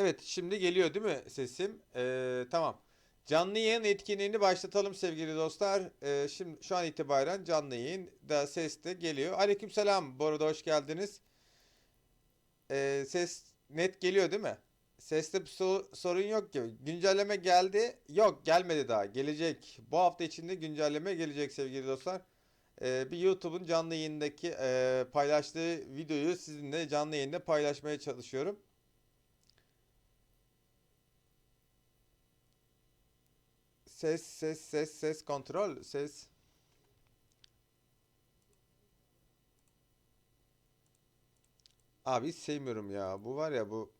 Evet, şimdi geliyor değil mi sesim? Ee, tamam. Canlı yayın etkinliğini başlatalım sevgili dostlar. Ee, şimdi şu an itibaren canlı yayın da ses de geliyor. Aleykümselam. Bu arada hoş geldiniz. Ee, ses net geliyor değil mi? Seste so- sorun yok ki. Güncelleme geldi. Yok, gelmedi daha. Gelecek. Bu hafta içinde güncelleme gelecek sevgili dostlar. Ee, bir YouTube'un canlı yayındaki e, paylaştığı videoyu sizinle canlı yayında paylaşmaya çalışıyorum. Ses, ses, ses, ses, kontrol, ses. Abi sevmiyorum ya. Bu var ya bu.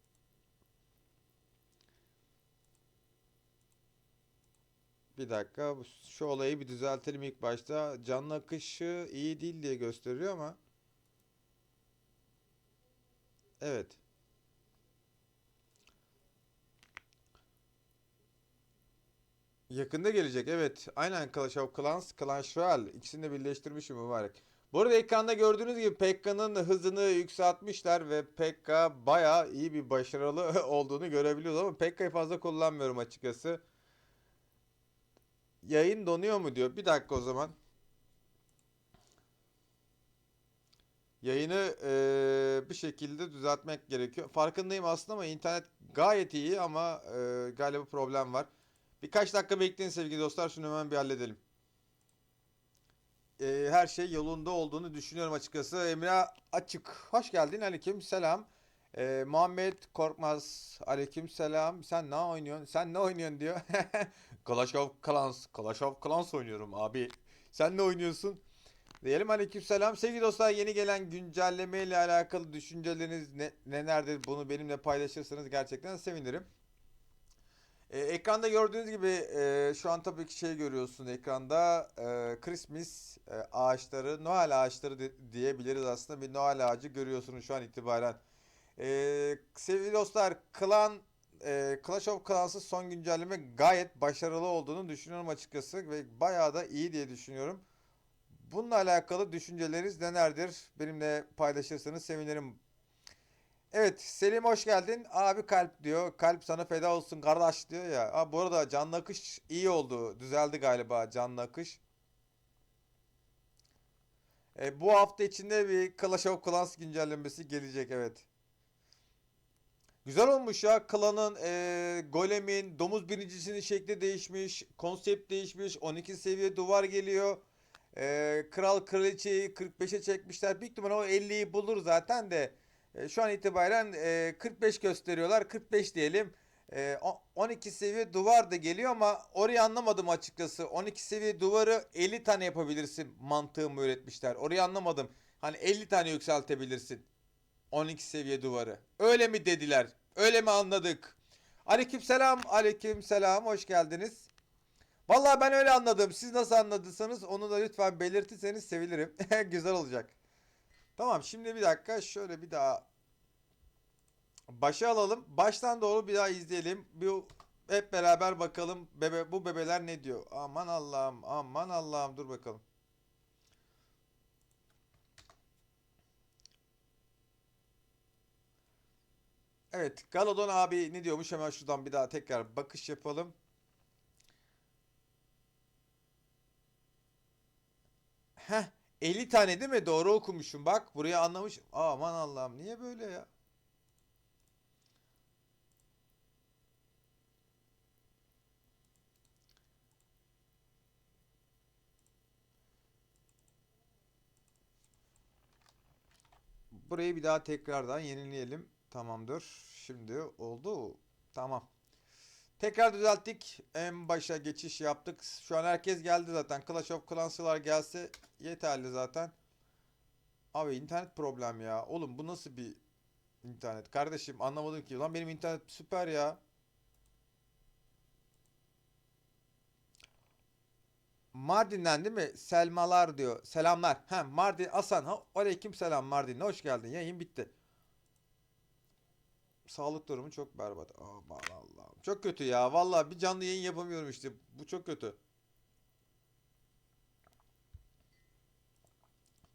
Bir dakika. Şu olayı bir düzeltelim ilk başta. Canlı akışı iyi değil diye gösteriyor ama. Evet. Yakında gelecek evet. Aynen Clash of Clans, Clash Royale. İkisini de birleştirmişim mübarek. Bu arada ekranda gördüğünüz gibi Pekka'nın hızını yükseltmişler ve Pekka bayağı iyi bir başarılı olduğunu görebiliyoruz ama Pekka'yı fazla kullanmıyorum açıkçası. Yayın donuyor mu diyor. Bir dakika o zaman. Yayını eee, bir şekilde düzeltmek gerekiyor. Farkındayım aslında ama internet gayet iyi ama eee, galiba problem var. Birkaç dakika bekleyin sevgili dostlar. Şunu hemen bir halledelim. Ee, her şey yolunda olduğunu düşünüyorum açıkçası. Emre Açık. Hoş geldin. Aleyküm selam. Ee, Muhammed Korkmaz. Aleyküm selam. Sen ne oynuyorsun? Sen ne oynuyorsun diyor. Clash of Clans. Clash of Clans oynuyorum abi. Sen ne oynuyorsun? Diyelim aleyküm selam. Sevgili dostlar yeni gelen güncelleme ile alakalı düşünceleriniz ne, nelerdir? Bunu benimle paylaşırsanız gerçekten sevinirim. E, ekranda gördüğünüz gibi e, şu an tabii ki şey görüyorsun ekranda e, Christmas e, ağaçları, Noel ağaçları de- diyebiliriz aslında bir Noel ağacı görüyorsunuz şu an itibaren. E, sevgili dostlar, Klan e, Clash of Clans'ın son güncelleme gayet başarılı olduğunu düşünüyorum açıkçası ve bayağı da iyi diye düşünüyorum. Bununla alakalı düşünceleriniz nelerdir? Benimle paylaşırsanız sevinirim. Evet Selim hoş geldin. Abi kalp diyor. Kalp sana feda olsun kardeş diyor ya. Aa, bu arada canlı akış iyi oldu. Düzeldi galiba canlı akış. E, bu hafta içinde bir Clash of Clans güncellemesi gelecek evet. Güzel olmuş ya. Klanın, e, golemin, domuz biricisinin şekli değişmiş. Konsept değişmiş. 12 seviye duvar geliyor. E, kral kraliçeyi 45'e çekmişler. Büyük ihtimalle o 50'yi bulur zaten de. E, şu an itibaren e, 45 gösteriyorlar. 45 diyelim. E, o- 12 seviye duvar da geliyor ama orayı anlamadım açıkçası. 12 seviye duvarı 50 tane yapabilirsin mantığımı öğretmişler. Orayı anlamadım. Hani 50 tane yükseltebilirsin. 12 seviye duvarı. Öyle mi dediler? Öyle mi anladık? Aleykümselam, aleykümselam. Hoş geldiniz. Vallahi ben öyle anladım. Siz nasıl anladıysanız onu da lütfen belirtirseniz sevinirim. Güzel olacak. Tamam şimdi bir dakika şöyle bir daha başa alalım. Baştan doğru bir daha izleyelim. Bir hep beraber bakalım bebe bu bebeler ne diyor. Aman Allah'ım, aman Allah'ım dur bakalım. Evet, Galodon abi ne diyormuş hemen şuradan bir daha tekrar bakış yapalım. Heh, 50 tane değil mi? Doğru okumuşum. Bak buraya anlamış. Aman Allah'ım niye böyle ya? Burayı bir daha tekrardan yenileyelim. Tamamdır. Şimdi oldu. Tamam. Tekrar düzelttik. En başa geçiş yaptık. Şu an herkes geldi zaten. Clash of Clans'lar gelse yeterli zaten. Abi internet problem ya. Oğlum bu nasıl bir internet? Kardeşim anlamadım ki. Lan benim internet süper ya. Mardin'den değil mi? Selmalar diyor. Selamlar. Ha Mardin Hasan. Ha, aleyküm selam Mardin'e hoş geldin. Yayın bitti. Sağlık durumu çok berbat. Aman Allah'ım. Çok kötü ya. Vallahi bir canlı yayın yapamıyorum işte. Bu çok kötü.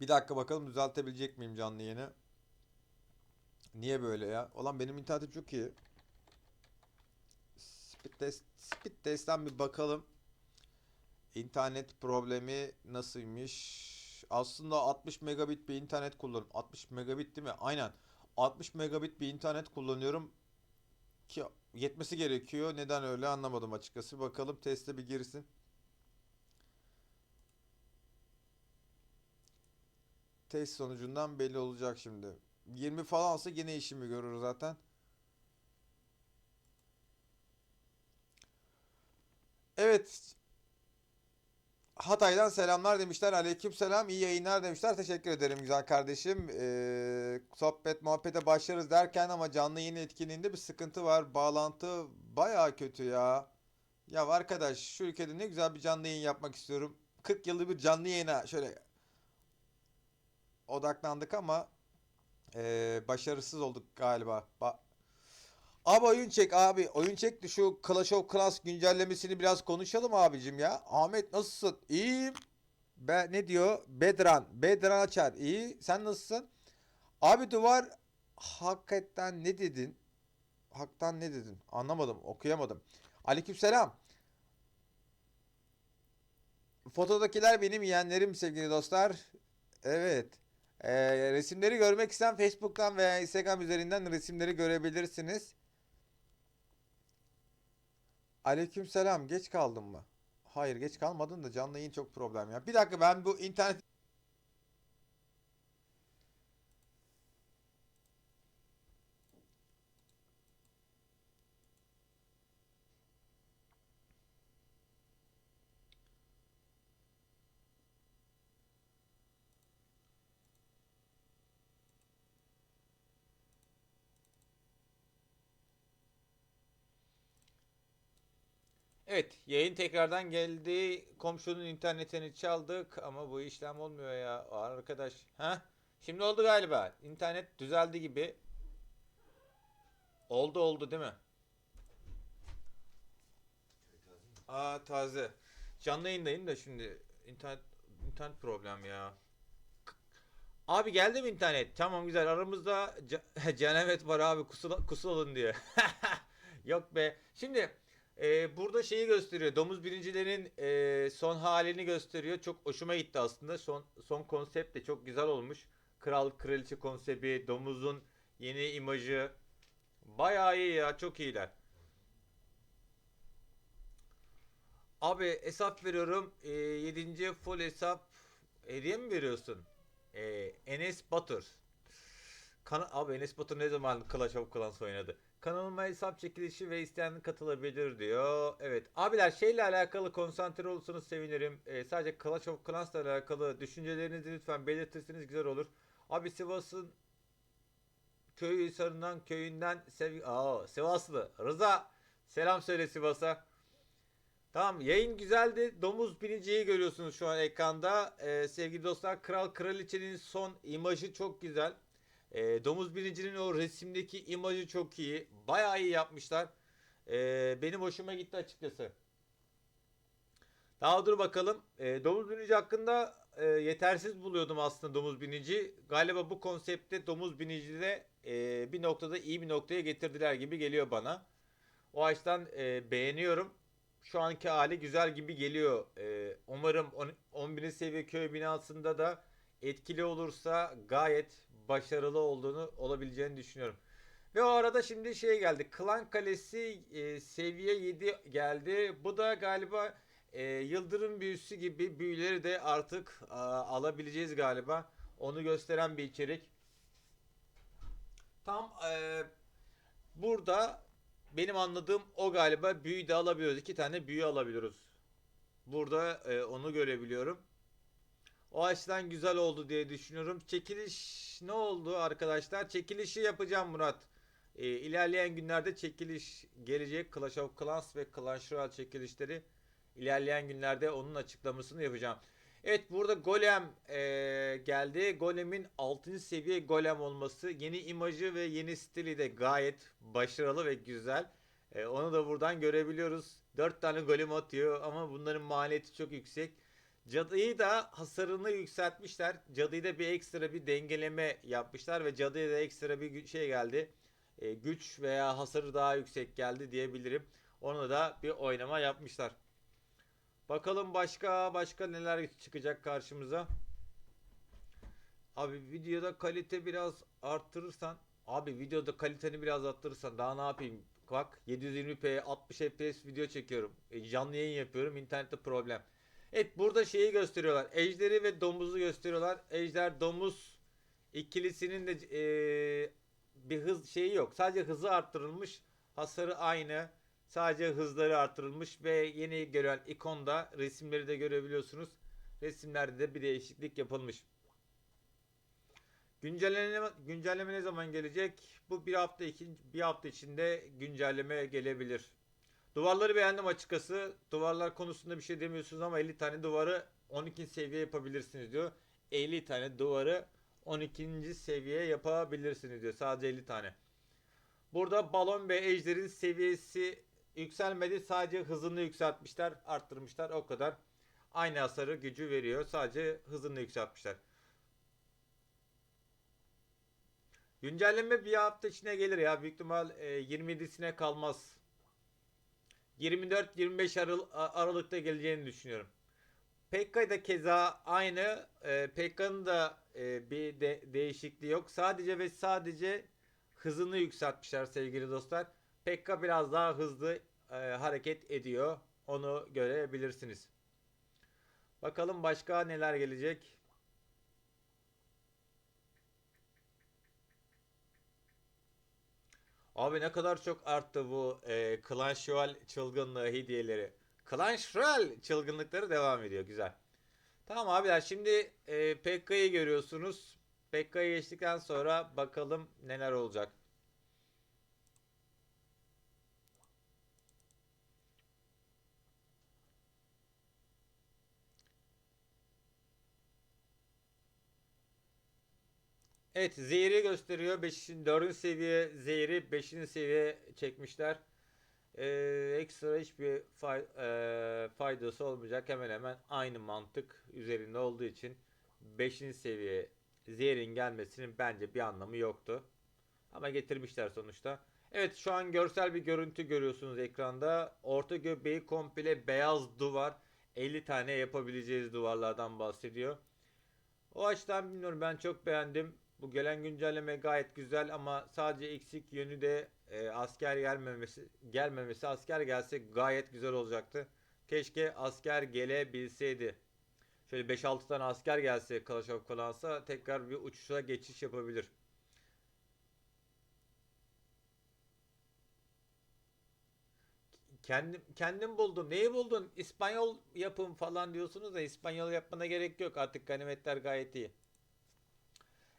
Bir dakika bakalım düzeltebilecek miyim canlı yayını? Niye böyle ya? Ulan benim internetim çok iyi. Speed test, speed testten bir bakalım. İnternet problemi nasılmış? Aslında 60 megabit bir internet kullanıyorum. 60 megabit değil mi? Aynen. 60 megabit bir internet kullanıyorum ki yetmesi gerekiyor. Neden öyle anlamadım açıkçası. Bakalım teste bir girsin. Test sonucundan belli olacak şimdi. 20 falansa yine işimi görür zaten. Evet. Hatay'dan selamlar demişler. Aleyküm selam. iyi yayınlar demişler. Teşekkür ederim güzel kardeşim. Ee, sohbet muhabbete başlarız derken ama canlı yayın etkinliğinde bir sıkıntı var. Bağlantı baya kötü ya. Ya arkadaş şu ülkede ne güzel bir canlı yayın yapmak istiyorum. 40 yıldır bir canlı yayına şöyle odaklandık ama ee, başarısız olduk galiba. Ba- Abi oyun çek abi. Oyun çekti şu Clash of Clans güncellemesini biraz konuşalım abicim ya. Ahmet nasılsın? İyiyim. Be ne diyor? Bedran. Bedran açar. İyi. Sen nasılsın? Abi duvar hakikaten ne dedin? Haktan ne dedin? Anlamadım. Okuyamadım. Aleykümselam. Fotodakiler benim yeğenlerim sevgili dostlar. Evet. Ee, resimleri görmek isteyen Facebook'tan veya Instagram üzerinden resimleri görebilirsiniz. Aleykümselam. Geç kaldın mı? Hayır geç kalmadın da canlı yayın çok problem ya. Bir dakika ben bu internet Evet, yayın tekrardan geldi. Komşunun internetini çaldık ama bu işlem olmuyor ya arkadaş. Ha? Şimdi oldu galiba. İnternet düzeldi gibi. Oldu oldu değil mi? Aa taze. Canlı yayındayım da şimdi internet internet problem ya. Abi geldi mi internet? Tamam güzel. Aramızda Canevet var abi. Kusul kusulalım diyor. Yok be. Şimdi e, burada şeyi gösteriyor. Domuz birincilerin e, son halini gösteriyor. Çok hoşuma gitti aslında. Son son konsept de çok güzel olmuş. Kral kraliçe konsepti, domuzun yeni imajı. Bayağı iyi ya. Çok iyiler. Abi hesap veriyorum. E, 7. full hesap hediye mi veriyorsun? E, Enes Batur. Kana abi Enes Batur ne zaman Clash of Clans oynadı? Kanalıma hesap çekilişi ve isteyen katılabilir diyor. Evet. Abiler şeyle alakalı konsantre olursanız sevinirim. Ee, sadece Clash of Clans'la alakalı düşüncelerinizi lütfen belirtirseniz güzel olur. Abi Sivas'ın köy Hisarı'ndan köyünden sev Aa, Sivaslı Rıza selam söyle Sivas'a. Tamam yayın güzeldi. Domuz biniciyi görüyorsunuz şu an ekranda. Ee, sevgili dostlar Kral Kraliçenin son imajı çok güzel. Ee, domuz binicinin o resimdeki imajı çok iyi. Bayağı iyi yapmışlar. Ee, benim hoşuma gitti açıkçası. Daha dur bakalım. Ee, domuz binici hakkında e, yetersiz buluyordum aslında domuz binici. Galiba bu konsepte domuz binici de e, bir noktada iyi bir noktaya getirdiler gibi geliyor bana. O açıdan e, beğeniyorum. Şu anki hali güzel gibi geliyor. E, umarım 11. seviye köy binasında da etkili olursa gayet başarılı olduğunu olabileceğini düşünüyorum. Ve o arada şimdi şey geldi. Klan Kalesi e, seviye 7 geldi. Bu da galiba e, Yıldırım büyüsü gibi büyüleri de artık a, alabileceğiz galiba. Onu gösteren bir içerik. Tam e, burada benim anladığım o galiba büyü de alabiliyoruz. İki tane büyü alabiliyoruz. Burada e, onu görebiliyorum. O açıdan güzel oldu diye düşünüyorum. Çekiliş ne oldu arkadaşlar? Çekilişi yapacağım Murat. Ee, ilerleyen günlerde çekiliş gelecek. Clash of Clans ve Clash Royale çekilişleri ilerleyen günlerde onun açıklamasını yapacağım. Evet burada Golem e, geldi. Golem'in 6. seviye Golem olması, yeni imajı ve yeni stili de gayet başarılı ve güzel. E, onu da buradan görebiliyoruz. 4 tane golem atıyor ama bunların maliyeti çok yüksek. Cadıyı da hasarını yükseltmişler. Cadıyı da bir ekstra bir dengeleme yapmışlar ve cadıya da ekstra bir şey geldi. E, güç veya hasarı daha yüksek geldi diyebilirim. Onu da bir oynama yapmışlar. Bakalım başka başka neler çıkacak karşımıza. Abi videoda kalite biraz arttırırsan abi videoda kaliteni biraz arttırırsan daha ne yapayım? Bak 720p 60 fps video çekiyorum. E, canlı yayın yapıyorum. internette problem. Evet burada şeyi gösteriyorlar. Ejderi ve domuzu gösteriyorlar. Ejder domuz ikilisinin de e, bir hız şeyi yok. Sadece hızı arttırılmış. Hasarı aynı. Sadece hızları arttırılmış ve yeni gelen ikonda resimleri de görebiliyorsunuz. Resimlerde de bir değişiklik yapılmış. Güncelleme, güncelleme ne zaman gelecek? Bu bir hafta iki, bir hafta içinde güncelleme gelebilir. Duvarları beğendim açıkçası. Duvarlar konusunda bir şey demiyorsunuz ama 50 tane duvarı 12. seviye yapabilirsiniz diyor. 50 tane duvarı 12. seviye yapabilirsiniz diyor. Sadece 50 tane. Burada balon ve ejderin seviyesi yükselmedi. Sadece hızını yükseltmişler, arttırmışlar. O kadar. Aynı hasarı gücü veriyor. Sadece hızını yükseltmişler. Güncelleme bir hafta içine gelir ya. Büyük ihtimal e, 27'sine kalmaz. 24-25 Aral Aralık'ta geleceğini düşünüyorum. Pekka da keza aynı. E, Pekka'nın da e, bir de değişikliği yok. Sadece ve sadece hızını yükseltmişler sevgili dostlar. Pekka biraz daha hızlı e, hareket ediyor. Onu görebilirsiniz. Bakalım başka neler gelecek. Abi ne kadar çok arttı bu e, Clash Royale çılgınlığı hediyeleri. Clash Royale çılgınlıkları devam ediyor. Güzel. Tamam abiler şimdi e, Pekka'yı görüyorsunuz. Pekka'yı geçtikten sonra bakalım neler olacak. Evet zehri gösteriyor. 5. 4. seviye zehri 5. seviye çekmişler. Ee, ekstra hiçbir fay, e, faydası olmayacak. Hemen hemen aynı mantık üzerinde olduğu için 5. seviye zehrin gelmesinin bence bir anlamı yoktu. Ama getirmişler sonuçta. Evet şu an görsel bir görüntü görüyorsunuz ekranda. Orta göbeği komple beyaz duvar. 50 tane yapabileceğiz duvarlardan bahsediyor. O açıdan bilmiyorum ben çok beğendim. Bu gelen güncelleme gayet güzel ama sadece eksik yönü de e, asker gelmemesi gelmemesi asker gelse gayet güzel olacaktı. Keşke asker gelebilseydi. Şöyle 5-6 tane asker gelse Clash of Clans'a tekrar bir uçuşa geçiş yapabilir. Kendim kendim buldum. Neyi buldun? İspanyol yapım falan diyorsunuz da İspanyol yapmana gerek yok. Artık ganimetler gayet iyi.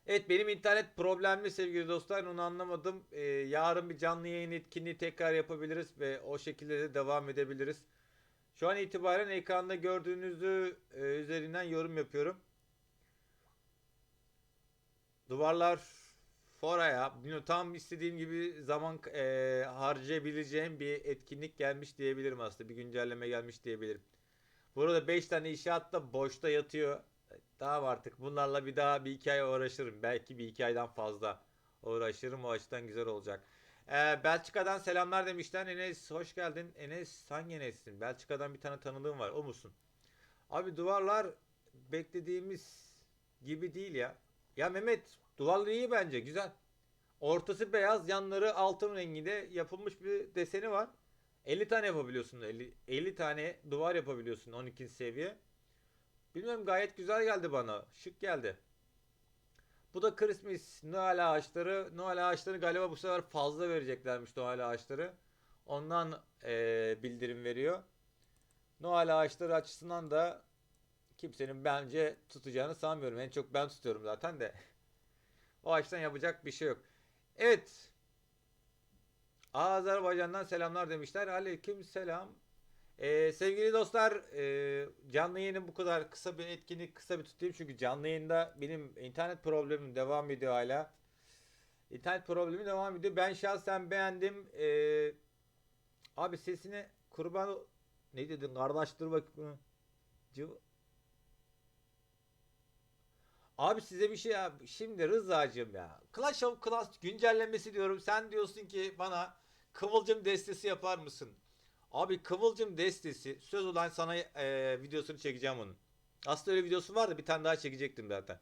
Evet benim internet problemli sevgili dostlar onu anlamadım. Ee, yarın bir canlı yayın etkinliği tekrar yapabiliriz ve o şekilde de devam edebiliriz. Şu an itibaren ekranda gördüğünüzü e, üzerinden yorum yapıyorum. Duvarlar Fora'ya tam istediğim gibi zaman e, harcayabileceğim bir etkinlik gelmiş diyebilirim aslında. Bir güncelleme gelmiş diyebilirim. Burada 5 tane inşaat da boşta yatıyor. Tamam artık bunlarla bir daha bir hikaye uğraşırım. Belki bir hikayeden fazla uğraşırım. O açıdan güzel olacak. Ee, Belçika'dan selamlar demişler. Enes hoş geldin. Enes hangi Enes'sin? Belçika'dan bir tane tanıdığım var. O musun? Abi duvarlar beklediğimiz gibi değil ya. Ya Mehmet duvarlar iyi bence. Güzel. Ortası beyaz, yanları altın renginde yapılmış bir deseni var. 50 tane yapabiliyorsun. 50, 50 tane duvar yapabiliyorsun 12. seviye. Bilmiyorum gayet güzel geldi bana. Şık geldi. Bu da Christmas Noel ağaçları. Noel ağaçları galiba bu sefer fazla vereceklermiş Noel ağaçları. Ondan e, bildirim veriyor. Noel ağaçları açısından da kimsenin bence tutacağını sanmıyorum. En çok ben tutuyorum zaten de. o açıdan yapacak bir şey yok. Evet. Azerbaycan'dan selamlar demişler. Aleyküm selam. Ee, sevgili dostlar e, canlı yayını bu kadar kısa bir etkinlik kısa bir tutayım çünkü canlı yayında benim internet problemim devam ediyor hala. İnternet problemi devam ediyor. Ben şahsen beğendim. Ee, abi sesine kurban ne dedin kardeş dur bakayım. Cıv- Abi size bir şey ya. Şimdi Rıza'cığım ya. Clash of Clans güncellemesi diyorum. Sen diyorsun ki bana Kıvılcım destesi yapar mısın? Abi Kıvılcım destesi söz olan sana e, videosunu çekeceğim onun. Aslında öyle videosu vardı bir tane daha çekecektim zaten.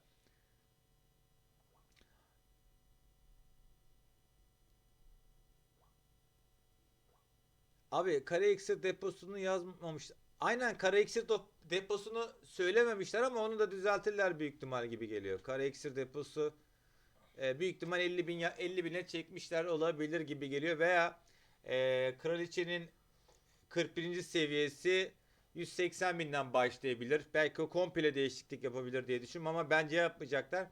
Abi kare iksir deposunu yazmamış. Aynen kare iksir deposunu söylememişler ama onu da düzeltirler büyük ihtimal gibi geliyor. Kare iksir deposu e, büyük ihtimal 50 bin ya 50 bine çekmişler olabilir gibi geliyor veya e, kraliçenin 41. seviyesi 180 binden başlayabilir. Belki komple değişiklik yapabilir diye düşünüyorum ama bence yapmayacaklar.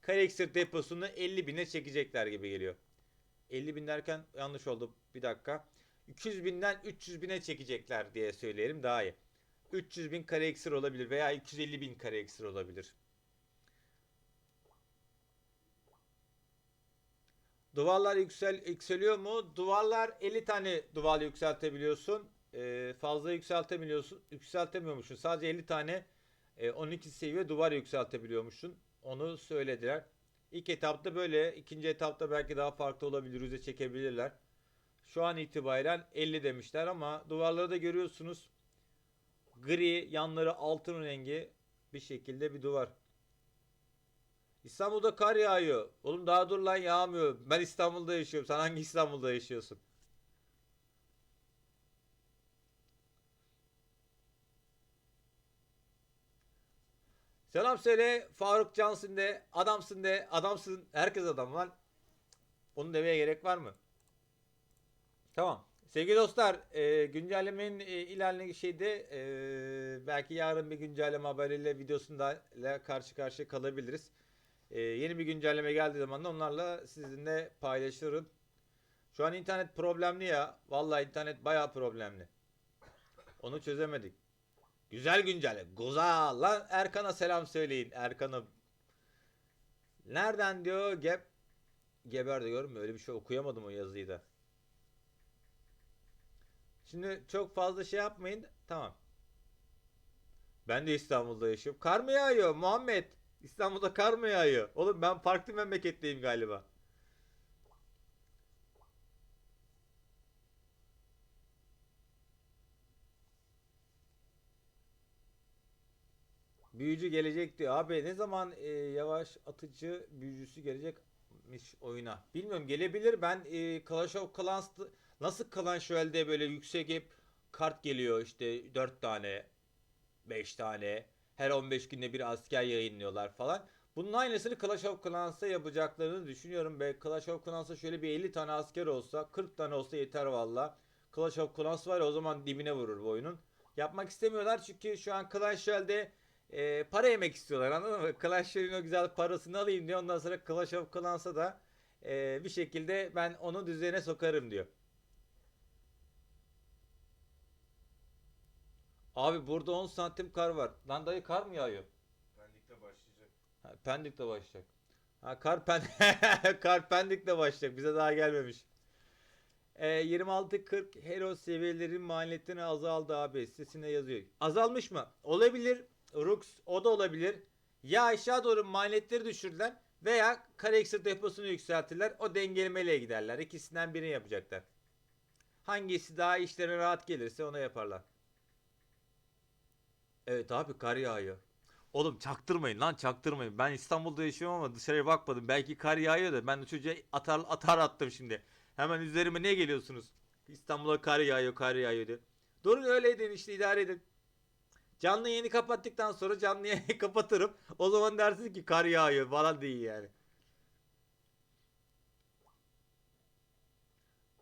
Kare iksir deposunu 50 bine çekecekler gibi geliyor. 50 bin derken yanlış oldu. Bir dakika. 200 binden 300 bine çekecekler diye söyleyelim daha iyi. 300 bin kare olabilir veya 250 bin kare olabilir. Duvarlar yüksel yükseliyor mu? Duvarlar 50 tane duvar yükseltebiliyorsun. Ee, fazla yükseltemiyorsun. Yükseltemiyormuşsun. Sadece 50 tane e, 12 seviye duvar yükseltebiliyormuşsun. Onu söylediler. İlk etapta böyle. ikinci etapta belki daha farklı olabilir. Yüze çekebilirler. Şu an itibaren 50 demişler ama duvarları da görüyorsunuz. Gri, yanları altın rengi bir şekilde bir duvar. İstanbul'da kar yağıyor. Oğlum daha dur lan yağmıyor. Ben İstanbul'da yaşıyorum. Sen hangi İstanbul'da yaşıyorsun? Selam söyle Faruk Cansın de, adamsın de, adamsın. Herkes adam lan. Onu demeye gerek var mı? Tamam. Sevgili dostlar, e, güncellemenin e, ilerleyen şeyde e, belki yarın bir güncelleme haberiyle videosunda ile karşı karşıya kalabiliriz. E, yeni bir güncelleme geldiği zaman da onlarla sizinle paylaşırım. Şu an internet problemli ya. Vallahi internet bayağı problemli. Onu çözemedik. Güzel güncelleme. Güzel. Lan Erkan'a selam söyleyin. Erkan'a. Nereden diyor? Geb Geber de görmüyor. Öyle bir şey okuyamadım o yazıyı da. Şimdi çok fazla şey yapmayın. Tamam. Ben de İstanbul'da yaşıyorum. Kar mı yağıyor Muhammed? İstanbul'da kar mı yağıyor? Oğlum ben farklı memleketteyim galiba. Büyücü gelecek diyor. Abi ne zaman e, yavaş atıcı büyücüsü gelecekmiş oyuna? Bilmiyorum gelebilir. Ben e, Clash of Clans nasıl Clash Royale'de böyle yüksek hep kart geliyor işte 4 tane 5 tane her 15 günde bir asker yayınlıyorlar falan. Bunun aynısını Clash of Clans'ta yapacaklarını düşünüyorum. Ve Clash of Clans'ta şöyle bir 50 tane asker olsa 40 tane olsa yeter valla. Clash of Clans var ya o zaman dibine vurur bu oyunun. Yapmak istemiyorlar çünkü şu an Clash Royale'de e, para yemek istiyorlar anladın mı? Clash Royale'in o güzel parasını alayım diyor. Ondan sonra Clash of Clans'a da e, bir şekilde ben onu düzene sokarım diyor. Abi burada 10 santim kar var. Lan dayı kar mı yağıyor? Pendik'te başlayacak. Ha, Pendik'te başlayacak. Ha, kar, pen kar Pendik'te başlayacak. Bize daha gelmemiş. E, 26-40 hero seviyelerin maliyetini azaldı abi. Sitesinde yazıyor. Azalmış mı? Olabilir. Rux o da olabilir. Ya aşağı doğru maliyetleri düşürdüler veya kare deposunu yükseltirler. O dengelemeyle giderler. İkisinden birini yapacaklar. Hangisi daha işlerine rahat gelirse onu yaparlar. Evet abi kar yağıyor. Oğlum çaktırmayın lan çaktırmayın. Ben İstanbul'da yaşıyorum ama dışarıya bakmadım. Belki kar yağıyor da ben de çocuğa atar atar attım şimdi. Hemen üzerime ne geliyorsunuz? İstanbul'a kar yağıyor kar yağıyor diye. Durun öyle edin işte idare edin. Canlı yayını kapattıktan sonra canlı kapatırım. O zaman dersin ki kar yağıyor falan değil yani.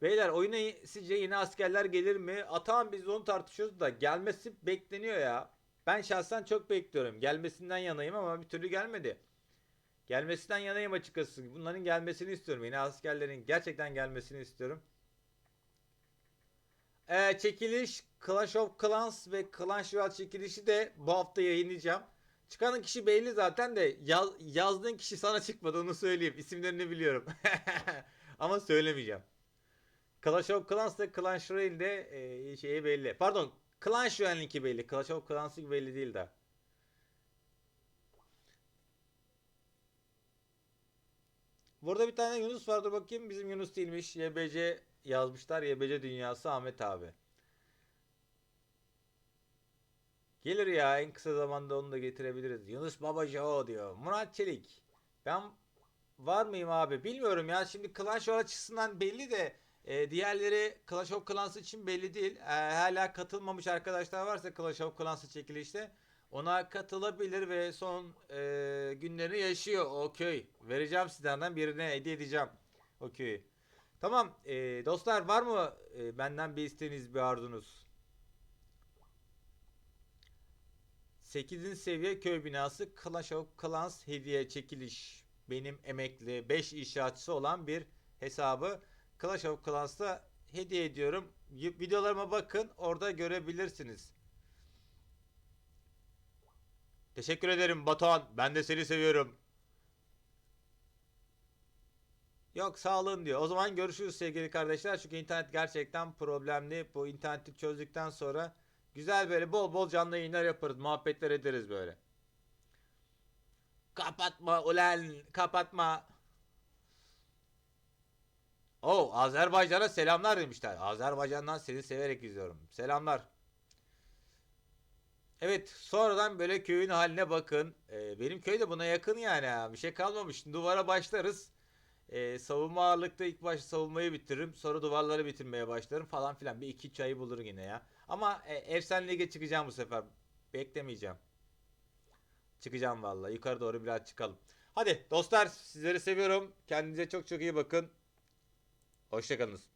Beyler oyuna sizce yeni askerler gelir mi? Atan biz onu tartışıyoruz da gelmesi bekleniyor ya. Ben şahsen çok bekliyorum. Gelmesinden yanayım ama bir türlü gelmedi. Gelmesinden yanayım açıkçası. Bunların gelmesini istiyorum. Yeni askerlerin gerçekten gelmesini istiyorum. Ee, çekiliş Clash of Clans ve Clash Royale çekilişi de bu hafta yayınlayacağım. Çıkanın kişi belli zaten de yaz, yazdığın kişi sana çıkmadı onu söyleyeyim. İsimlerini biliyorum. Ama söylemeyeceğim. Clash of Clans ve Clash Royale'de e, şeyi belli. Pardon Clash Royale'inki belli. Clash of Clans'ınki belli değil daha. Burada bir tane Yunus vardı bakayım. Bizim Yunus değilmiş. YBC yazmışlar. YBC dünyası Ahmet abi. Gelir ya en kısa zamanda onu da getirebiliriz. Yunus Babaca o diyor. Murat Çelik. Ben var mıyım abi? Bilmiyorum ya. Şimdi Clash of açısından belli de e, diğerleri Clash of Clans için belli değil. E, hala katılmamış arkadaşlar varsa Clash of Clans'a çekilişte ona katılabilir ve son e, günlerini yaşıyor o köy. Vereceğim sizlerden birine hediye edeceğim o köyü. Tamam e, dostlar var mı e, benden bir isteğiniz bir arzunuz? 8. seviye köy binası Clash of Clans hediye çekiliş. Benim emekli 5 inşaatçısı olan bir hesabı Clash of Clans'ta hediye ediyorum. Videolarıma bakın orada görebilirsiniz. Teşekkür ederim Batuhan. Ben de seni seviyorum. Yok sağ olun diyor. O zaman görüşürüz sevgili kardeşler. Çünkü internet gerçekten problemli. Bu interneti çözdükten sonra güzel böyle bol bol canlı yayınlar yaparız. Muhabbetler ederiz böyle. Kapatma ulan kapatma. Oo Azerbaycan'a selamlar demişler. Azerbaycan'dan seni severek izliyorum. Selamlar. Evet sonradan böyle köyün haline bakın. Ee, benim köy de buna yakın yani. Bir şey kalmamış. Duvara başlarız. Ee, savunma ağırlıkta ilk başta savunmayı bitiririm. Sonra duvarları bitirmeye başlarım falan filan. Bir iki çayı bulur yine ya. Ama e, efsane lige çıkacağım bu sefer. Beklemeyeceğim. Çıkacağım vallahi. Yukarı doğru biraz çıkalım. Hadi dostlar sizleri seviyorum. Kendinize çok çok iyi bakın. Hoşçakalınız.